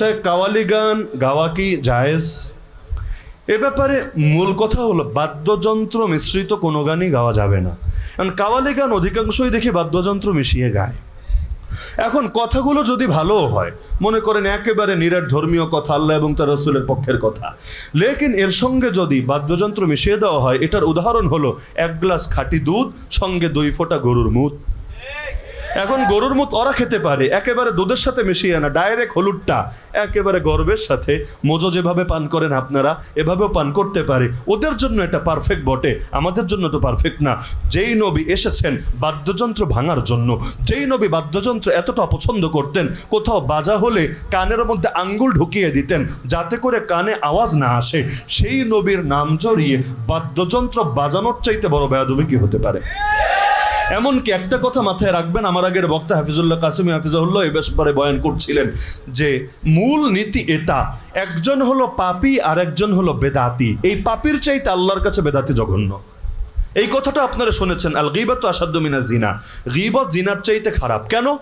কাওয়ালি গান গাওয়া কি জায়েজ। এ ব্যাপারে মূল কথা হলো, বাদ্যযন্ত্র মিশ্রিত কোনো গানই গাওয়া যাবে না। কারণ কাওয়ালি গান অধিকাংশই দেখি বাদ্যযন্ত্র মিশিয়ে গায়। এখন কথাগুলো যদি ভালো হয়, মনে করেন একেবারে নিরাট ধর্মীয় কথা, আল্লাহ এবং তার রসুলের পক্ষের কথা। লেকিন এর সঙ্গে যদি বাদ্যযন্ত্র মিশিয়ে দেওয়া হয়, এটার উদাহরণ হলো, এক গ্লাস খাঁটি দুধ, সঙ্গে দুই ফোঁটা গরুর মুখ এখন গরুর মুখ ওরা খেতে পারে। একেবারে দুধের সাথে মিশিয়ে না ডাইরেক্ট হলুদটা। একেবারে গর্বের সাথে। মোজো যেভাবে পান করেন আপনারা, এভাবেও পান করতে পারে। ওদের জন্য এটা পারফেক্ট বটে। আমাদের জন্য তো পারফেক্ট না। যেই নবী এসেছেন বাদ্যযন্ত্র ভাঙার জন্য, যেই নবী বাদ্যযন্ত্র এতটা অপছন্দ করতেন, কোথাও বাজা হলে কানের মধ্যে আঙ্গুল ঢুকিয়ে দিতেন, যাতে করে কানে আওয়াজ না আসে, সেই নবীর নাম জড়িয়ে বাদ্যযন্ত্র বাজানোর চাইতে বড় বেয়াদবি কি হতে পারে? এমনকি একটা কথা মাথায় রাখবেন, আমার আগের বক্তা হাফিজুল্লাহ কাসিমি হাফিজাউল্লাহ এই ব্যাপারে বয়ান করছিলেন যে মূল নীতি এটা, একজন হলো পাপি আর একজন হলো বেদাতি। এই পাপির চাইতে আল্লাহর কাছে বেদাতি জঘন্য। এই কথাটা আপনারা শুনেছেন, আল গিবাত আসাদ্দ মিনা জিনা। গিবত জিনার চাইতে খারাপ। কেন?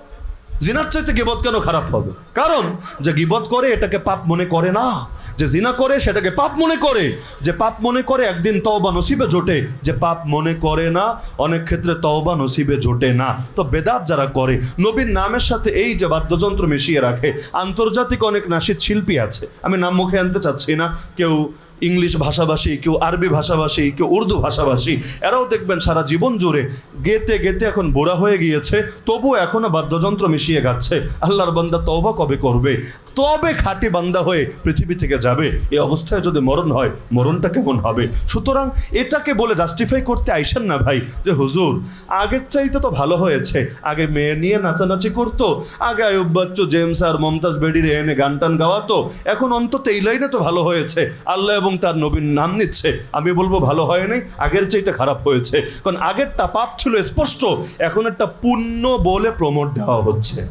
জিনার চাইতে গিবত কেন খারাপ হবে? কারণ যে গিবত করে এটাকে পাপ মনে করে না। যে জিনা করে সেটাকে পাপ মনে করে, যে পাপ মনে করে একদিন তওবা নসিবে জোটে, যে পাপ মনে করে না, অনেক ক্ষেত্রে তওবা নসিবে জোটে না। তো বেদাত যারা করে, নবীর নামের সাথে এই যে বাদ্যযন্ত্র মিশিয়ে রাখে, আন্তর্জাতিক অনেক নাসিদ শিল্পী আছে। আমি নাম মুখে আনতে চাচ্ছি না, কেউ ইংলিশ ভাষাভাষী, কেউ আরবি ভাষাভাষী, কেউ উর্দু ভাষাভাষী, এরাও দেখবেন সারা জীবন জুড়ে গেতে গেতে এখন বুড়া হয়ে গিয়েছে তবু এখনও বাদ্যযন্ত্র মিশিয়ে গাচ্ছে। আল্লাহর বান্দা তওবা কবে করবে? তবে খাঁটি বান্দা হয়ে পৃথিবী থেকে যাবে। এই অবস্থায় যদি মরণ হয়, মরণটা কেমন হবে? সুতরাং এটাকে বলে জাস্টিফাই করতে আইসেন না ভাই, যে হুজুর, আগের চাইতে তো ভালো হয়েছে। আগে মেয়ে নিয়ে নাচানাচি করতো, আগে আয়ুব বাচ্চু, জেমস আর মমতাজ বেডির এনে গান টান গাওয়াতো, এখন অন্তত এই লাইনে তো ভালো হয়েছে। আল্লাহ এবং তার নবীন নাম নিচ্ছে। আমি বলব, ভালো হয় নাই, আগের এটা খারাপ হয়েছে। কারণ আগেরটা পাপ ছিল স্পষ্ট, এখন একটা পুণ্য বলে প্রমোট দেওয়া হচ্ছে।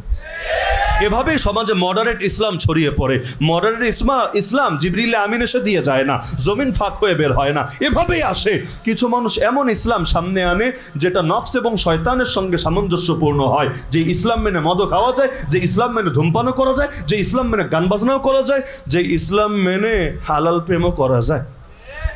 এভাবেই সমাজে মডারেট ইসলাম ছড়িয়ে পড়ে। মডারেট ইসমা, ইসলাম জিবরিলে আমিন এসে দিয়ে যায় না। জমিন ফাঁক হয়ে বের হয় না। এভাবেই আসে। কিছু মানুষ এমন ইসলাম সামনে আনে, যেটা নফস এবং শয়তানের সঙ্গে সামঞ্জস্যপূর্ণ হয়। যে ইসলাম মেনে মদ খাওয়া যায়, যে ইসলাম মেনে ধূমপানও করা যায়, যে ইসলাম মেনে গান বাজনাও করা যায়, যে ইসলাম মেনে হালাল প্রেমও করা যায়।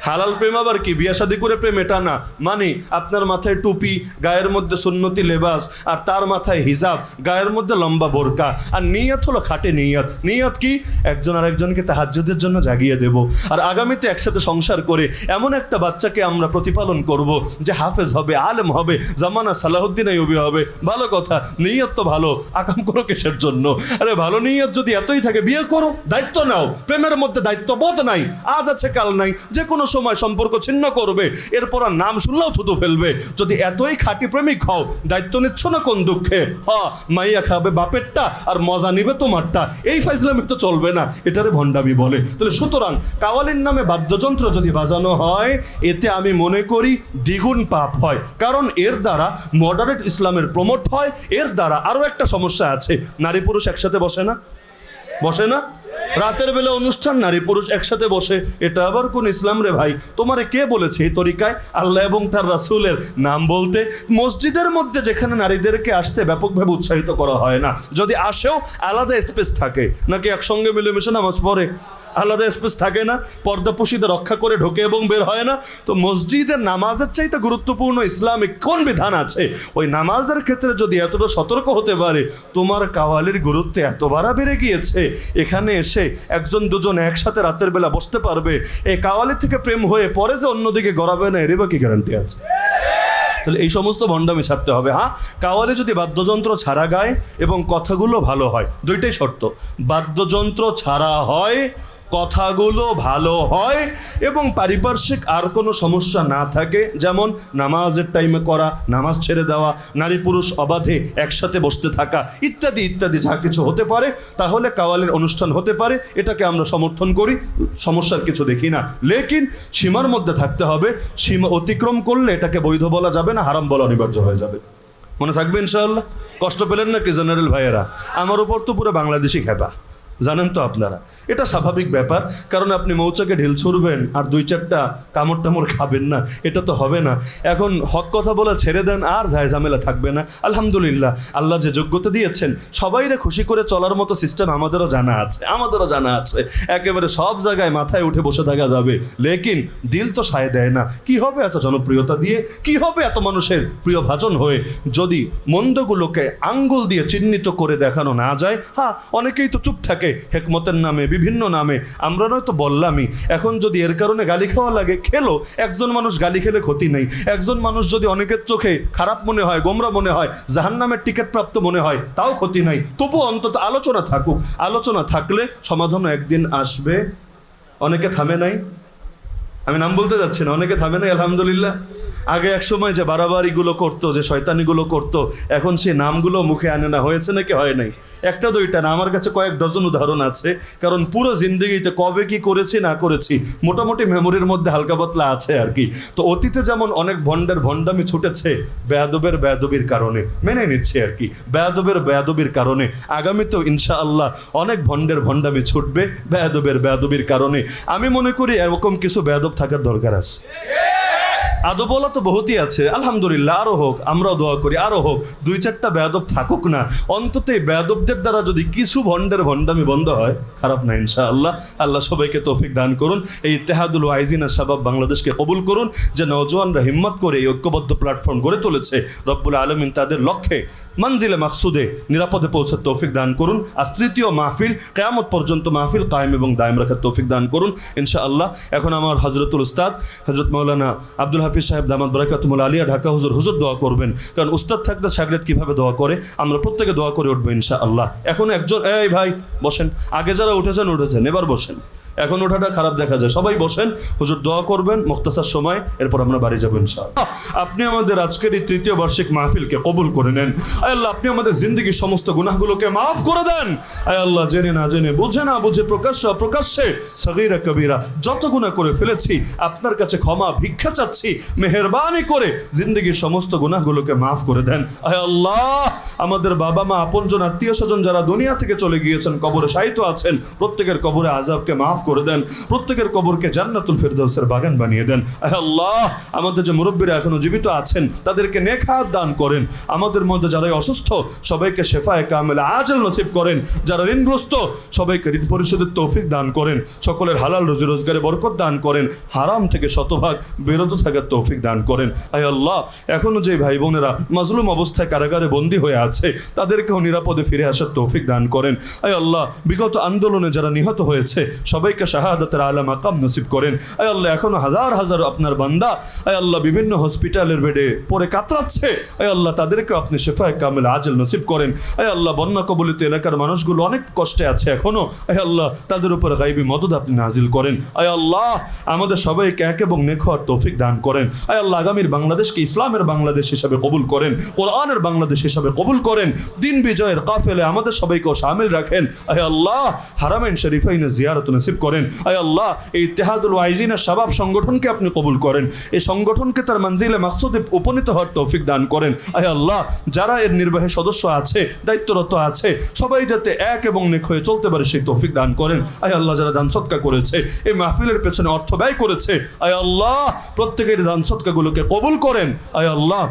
হালাল প্রেম আবার কি? বিয়া শাদী করে প্রেম এটা না মানে আপনার মাথায় টুপি, গায়ের মধ্যে সুন্নতি লেবাস, আর তার মাথায় হিজাব, গায়ের মধ্যে লম্বা বোরকা। আর নিয়ত হলো খাটে নিয়ত। নিয়ত কি? একজন আর একজনকে তাহাজ্জুদের জন্য জাগিয়ে দেব। আর আগামীতে একসাথে সংসার করে এমন একটা বাচ্চাকে আমরা প্রতিপালন করব যে হাফেজ হবে, আলেম হবে, জামানা সালাহুদ্দিন আইয়ুবি হবে। ভালো কথা, নিয়ত তো ভালো আকাম করো কিসের জন্য? আরে ভালো নিয়ত যদি এতই থাকে, বিয়ে করো, দায়িত্ব নাও। প্রেমের মধ্যে দায়িত্ববোধ নাই, আজ আছে কাল নাই যে কোনো সময় সম্পর্ক ছিন্ন করবে, এরপর আর নাম শুনলেও থুতু ফেলবে। যদি এতই খাঁটি প্রেমিক হও, দায়িত্ব নিচ্ছ না কোন দুঃখে? হ, মাইয়া খাবে বাপেরটা আর মজা নিবে তোমারটা। এই ফাইজলামি তো চলবে না, এটারে ভণ্ডামি বলে। তাহলে সুতরাং কাওয়ালির নামে বাদ্যযন্ত্র যদি বাজানো হয়, এতে আমি মনে করি দ্বিগুণ পাপ হয়। কারণ এর দ্বারা মডারেট ইসলামের প্রমোট হয়, এর দ্বারা আরও একটা সমস্যা আছে। নারী পুরুষ একসাথে বসে না? বসে না? রাতের বেলা অনুষ্ঠান, নারী পুরুষ একসাথে বসে, এটা আবার কোন ইসলাম রে ভাই? তোমারে কে বলেছে এই তরিকায়? আল্লাহ এবং তার রাসুলের নাম বলতে? মসজিদের মধ্যে যেখানে নারীদেরকে আসতে ব্যাপকভাবে উৎসাহিত করা হয় না। যদি আসেও আলাদা স্পেস থাকে, নাকি একসঙ্গে মিলেমিশে নামাজ পড়ে? আলাদা স্পেস থাকে না, পর্দা পুশিদে রক্ষা করে ঢোকে এবং বের হয় না। তো মসজিদের নামাজের চাইতে গুরুত্বপূর্ণ ইসলামিক কোন বিধান আছে? ওই নামাজের ক্ষেত্রে যদি এতটা সতর্ক হতে পারে, তোমার কাওয়ালির গুরুত্ব এত বাড়া বেড়ে গিয়েছে। এখানে এসে একজন দুজন একসাথে রাতের বেলা বসতে পারবে। এই কাওয়ালি থেকে প্রেম হয়ে পরে যে অন্যদিকে গড়াবে না, এরই বা কি গ্যারান্টি আছে? তাহলে এই সমস্ত ভণ্ডামি ছাড়তে হবে হ্যাঁ? কাওয়ালে যদি বাদ্যযন্ত্র ছাড়া গায় এবং কথাগুলো ভালো হয়, দুইটাই শর্ত। বাদ্যযন্ত্র ছাড়া হয় কথাগুলো ভালো হয় এবং পারিপার্শ্বিক আর কোনো সমস্যা না থাকে। যেমন নামাজের টাইমে করা, নামাজ ছেড়ে দেওয়া, নারী পুরুষ অবাধে একসাথে বসতে থাকা, ইত্যাদি ইত্যাদি যা কিছু হতে পারে, তাহলে কাওয়ালের অনুষ্ঠান হতে পারে। এটাকে আমরা সমর্থন করি, সমস্যার কিছু দেখি না। লেকিন সীমার মধ্যে থাকতে হবে, সীমা অতিক্রম করলে এটাকে বৈধ বলা যাবে না, হারাম বলা অনিবার্য হয়ে যাবে। মনে থাকবে ইনশাআল্লাহ? কষ্ট পেলেন না কি জেনারেল ভাইয়েরা? আমার উপর তো পুরো বাংলাদেশি খেপা জানেন তো আপনারা। এটা স্বাভাবিক ব্যাপার, কারণ আপনি মৌচাকে ঢিল ছুড়বেন আর দুই চারটা কামড় টামড় খাবেন না, এটা তো হবে না। এখন হক কথা বলে ছেড়ে দেন, আর যায় ঝামেলা থাকবে না। আলহামদুলিল্লাহ, আল্লাহ যে যোগ্যতা দিয়েছেন, সবাইরে খুশি করে চলার মতো সিস্টেম আমাদেরও জানা আছে, আমাদেরও জানা আছে। একেবারে সব জায়গায় মাথায় উঠে বসে থাকা যাবে। লেকিন দিল তো সায় দেয় না। কি হবে এত জনপ্রিয়তা দিয়ে? কি হবে এত মানুষের প্রিয় ভাজন হয়ে? যদি মন্দগুলোকে আঙ্গুল দিয়ে চিহ্নিত করে দেখানো না যায় হ্যাঁ অনেকেই তো চুপ থাকে। হেকমতের নামে, বিভিন্ন নামে। আমরা নয়তো বললামই। এখন যদি এর কারণে গালি খাওয়া লাগে, খেলো। একজন মানুষ গালি খেলে ক্ষতি নেই। একজন মানুষ যদি অনেকের চোখে খারাপ মনে হয়, গোমরা মনে হয়, জাহান্নামের টিকিট প্রাপ্ত মনে হয়, তাও ক্ষতি নাই। তবু অন্তত আলোচনা থাকুক। আলোচনা থাকলে সমাধানও একদিন আসবে। অনেকে থামে নাই। আমি নাম বলতে যাচ্ছি না। অনেকে থামে নাই, আলহামদুলিল্লাহ। আগে এক সময় যে বাড়াবাড়িগুলো করতো, যে শয়তানিগুলো করতো, এখন সেই নামগুলো মুখে আনে না, হয়েছে নাকি, হয় নাই? একটা দুইটা না, আমার কাছে কয়েক ডজন উদাহরণ আছে, কারণ পুরো জিন্দগিতে কবে কি করেছি, না করেছি, মোটামুটি মেমোরির মধ্যে হালকা পাতলা আছে আর কি। তো অতীতে যেমন অনেক ভণ্ডের ভণ্ডামি ছুটেছে, বেয়াদবের বেয়াদবির কারণে, মেনে নিচ্ছে আর কি, বেয়াদবের বেয়াদবির কারণে আগামী আগামীতেও ইনশাআল্লাহ অনেক ভণ্ডের ভণ্ডামি ছুটবে, বেয়াদবের বেয়াদবির কারণে। আমি মনে করি এরকম কিছু বেয়াদব থাকার দরকার আছে। আদবলা তো বহুতই আছে। আলহামদুলিল্লাহ, আরও হোক, আমরাও দোয়া করি, আরও হোক, দুই চারটা বেয়াদব থাকুক না। অন্তত এই বেয়াদবদের দ্বারা যদি কিছু ভণ্ডের ভণ্ডামি বন্ধ হয়, খারাপ না, ইনশাআল্লাহ। আল্লাহ আল্লাহ সবাইকে তৌফিক দান করুন। এই ইত্তেহাদুল ওয়াইজিনা শাবাব বাংলাদেশকে কবুল করুন যে নওজোয়ানরা হিম্মত করে এই ঐক্যবদ্ধ প্ল্যাটফর্ম গড়ে তুলেছে রব্বুল আলমিন তাদের লক্ষ্যে। মঞ্জিলে মাকসুদে নিরাপদে পৌঁছার তৌফিক দান করুন। আর তৃতীয় মাহফিল, কেয়ামত পর্যন্ত মাহফিল কায়েম এবং দায়েম রাখার তৌফিক দান করুন, ইনশাআল্লাহ। এখন আমার হজরতুল উস্তাদ হজরত মৌলানা আব্দুল হাফিজ সাহেব দামাদ বরাকাতুমুল আলিয়া, ঢাকা হুজুর হুজুর দোয়া করবেন। কারণ উস্তাদ থাকতে ছাগলেত কীভাবে দোয়া করে? আমরা প্রত্যেকে দোয়া করে উঠবো ইনশাআল্লাহ। এখন একজন, এই ভাই, বসেন। আগে যারা উঠেছেন উঠেছেন, এবার বসেন। এখন ওঠাটা খারাপ দেখা যায়। সবাই বসেন, হুজুর দোয়া করবেন মুক্তাসার সময়, এরপর আমরা বাড়ি যাবেন আপনি আমাদের আজকের এই তৃতীয় বার্ষিক মাহফিলকে কবুল করে নেন। আল্লাহ, আপনি আমাদের জিন্দগির সমস্ত গুনাহগুলোকে মাফ করে দেন। আয় আল্লাহ, জেনে না জেনে, বুঝে না বুঝে, প্রকাশ্য প্রকাশ্যে সগীরা কবিরা, যত গুনাহ করে ফেলেছি, আপনার কাছে ক্ষমা, ভিক্ষা চাচ্ছি, মেহেরবানি করে জিন্দগির সমস্ত গুনাহগুলোকে মাফ করে দেন। আয় আল্লাহ, আমাদের বাবা মা, আপনজন, আত্মীয় স্বজন যারা দুনিয়া থেকে চলে গিয়েছেন, কবরে সাহিত্য আছেন, প্রত্যেকের কবরে আজাবকে মাফ করে দেন। প্রত্যেকের কবরকে জান্নাতুল ফেরদৌসের বাগান বানিয়ে দেন। আল্লাহ, আমাদের যে মুরব্বীরা এখনও জীবিত আছেন, তাদেরকে নেখাত দান করেন। আমাদের মধ্যে যারা অসুস্থ, সবাইকে শেফায় কামেল আজল নসিব করেন। যারা ঋণগ্রস্ত, সবাইকে ঋণ পরিশোধের তৌফিক দান করেন। সকলের হালাল রোজি রোজগারে বরকত দান করেন। হারাম থেকে শতভাগ বিরত থাকার তৌফিক দান করেন। আয় আল্লাহ, এখনও যে ভাই বোনেরা মাজলুম অবস্থায় কারাগারে বন্দী হয়ে আছে, তাদেরকেও নিরাপদে ফিরে আসার তৌফিক দান করেন। আয় আল্লাহ, বিগত আন্দোলনে যারা নিহত হয়েছে, সবাইকে শাহাদাতের আলা মাকাম নসিব করেন। আয় আল্লাহ, এখনও হাজার হাজার আপনার বান্দা, আয় আল্লাহ, বিভিন্ন হসপিটালের বেডে পরে কাতরাচ্ছে। আয় আল্লাহ, তাদেরকে আপনি শেফায় কামেল আজল নসিব করেন। আয় আল্লাহ বন্যা কবলিত এলাকার মানুষগুলো অনেক কষ্টে আছে এখনও। আয় আল্লাহ, তাদের উপর গাইবি মদত আপনি নাজিল করেন। আয় আল্লাহ, আমাদের সবাইকে এক এবং নেখোয়ার তৌফিক দান করেন। আয় আল্লাহ, আগামীর বাংলাদেশকে ইসলামের বাংলাদেশ হিসাবে কবুল করেন। কোরআনের বাংলাদেশ হিসাবে কবুল করেন। দিন বিজয়ের কাফেলে আমাদের সবাইকেও সামিল রাখেন। আয় আল্লাহ, হারামাইন শরীফাইনে জিয়ারত নসিব করেন। আয় আল্লাহ, এই ইত্তেহাদুল ওয়াইজিনের শাবাব সংগঠনকে আপনি কবুল করেন। এই সংগঠনকে তার মঞ্জিলে মাকসুদে উপনীত হওয়ার তৌফিক দান করেন। আয় আল্লাহ, যারা এর নির্বাহী সদস্য আছে, দায়িত্বরত আছে, সবাই যাতে এক এবং নেক হয়ে চলতে পারে সেই তৌফিক দান করেন। আয় আল্লাহ, যারা দান সৎকা করেছে, এই মাহফিলের পেছনে অর্থ ব্যয় করেছে, আয় আল্লাহ প্রত্যেকের দান সৎকাগুলোকে কবুল করেন। আয় আল্লাহ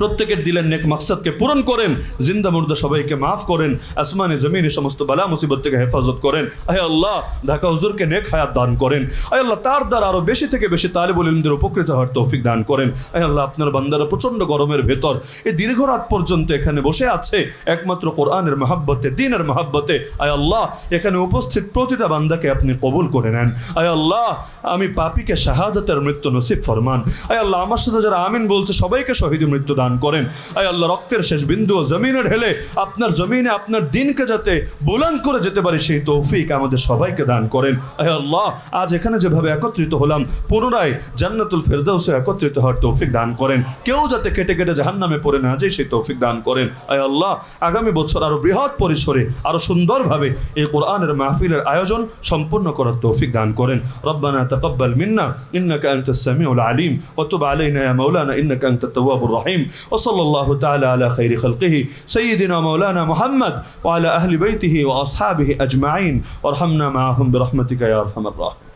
প্রত্যেকের দিলের নেক মাকসাদকে পূরণ করেন। জিন্দা মুর্দা সবাইকে মাফ করেন। আসমানে জমিনে সমস্ত বালা মুসিবত থেকে হেফাজত করেন। আয় আল্লাহ, ঢাকা হুজুরকে নেক হায়াত দান করেন। আয় আল্লাহ, তার দ্বারা আরও বেশি থেকে বেশি তালেবুল ইলমদের উপকৃত হওয়ার তৌফিক দান করেন। আয় আল্লাহ, আপনার বান্দারা প্রচণ্ড গরমের ভেতর এই দীর্ঘ রাত পর্যন্ত এখানে বসে আছে। একমাত্র কোরআনের মহাব্বতে, দিনের মহাব্বতে। আয় আল্লাহ, এখানে উপস্থিত প্রতিটা বান্দাকে আপনি কবুল করে নেন। আয় আল্লাহ, আমি পাপিকে শাহাদতের মৃত্যু নসিব ফরমান। আয় আল্লাহ, আমার সাথে যারা আমিন বলছে, সবাইকে শহীদ মৃত্যু দান করেন। আয় আল্লাহ, রক্তের শেষ বিন্দু ও জমিনে ঢেলে আপনার জমিনে আপনার দিনকে যাতে বুলন্দ করে যেতে পারে, সেই তৌফিক আমাদের সবাইকে দান করেন। আয় আল্লাহ, আজ এখানে যেভাবে একত্রিত হলাম, পুনরায় জান্নাতুল ফেরদৌসে একত্রিত হওয়ার তৌফিক দান করেন। কেউ যাতে কেটে কেটে জাহান্নামে পড়ে না যায়, সেই তৌফিক দান করেন। আয় আল্লাহ, আগামী বছর আরও বৃহৎ পরিসরে, আরও সুন্দরভাবে এই কোরআনের মাহফিলের আয়োজন সম্পূর্ণ করার তৌফিক দান করেন। রব্বানা তাকাব্বাল মিন্না, ইন্নাকা আনতাস সামিউল আলিম, ওয়া তুব আলাইনা ইয়া মাওলানা, ইন্নাকা আনতাত তাওয়াবুর রহিম। وصلى الله تعالى على خير خلقه سيدنا مولانا محمد وعلى أهل بيته وأصحابه أجمعين. وارحمنا معهم برحمتك يا أرحم الراحمين.